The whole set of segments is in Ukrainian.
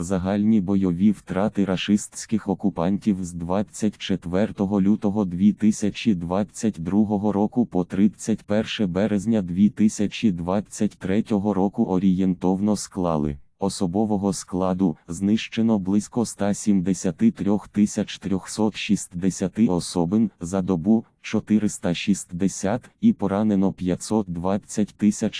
Загальні бойові втрати рашистських окупантів з 24 лютого 2022 року по 31 березня 2023 року орієнтовно склали. Особового складу знищено близько 173 360 особин за добу 460 і поранено 520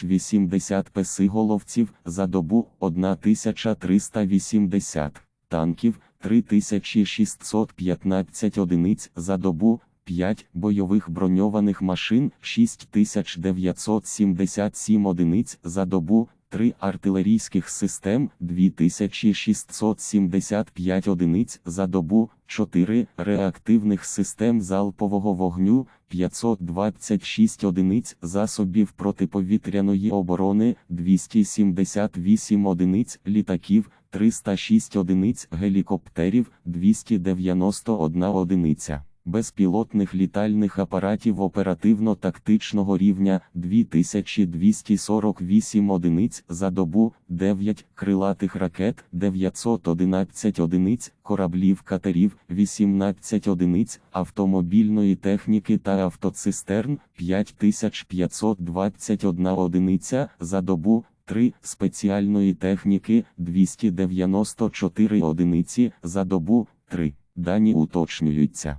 080 песиголовців за добу 1380 танків 3615 одиниць за добу 5 бойових броньованих машин 6977 одиниць за добу 3 артилерійських систем 2675 одиниць за добу, 4 реактивних систем залпового вогню, 526 одиниць засобів протиповітряної оборони, 278 одиниць літаків, 306 одиниць гелікоптерів, 291 одиниця безпілотних літальних апаратів оперативно-тактичного рівня 2248 одиниць за добу, 9 крилатих ракет, 911 одиниць, кораблів катерів, 18 одиниць, автомобільної техніки та автоцистерн, 5521 одиниця за добу, 3 спеціальної техніки, 294 одиниці за добу, 3. Дані уточнюються.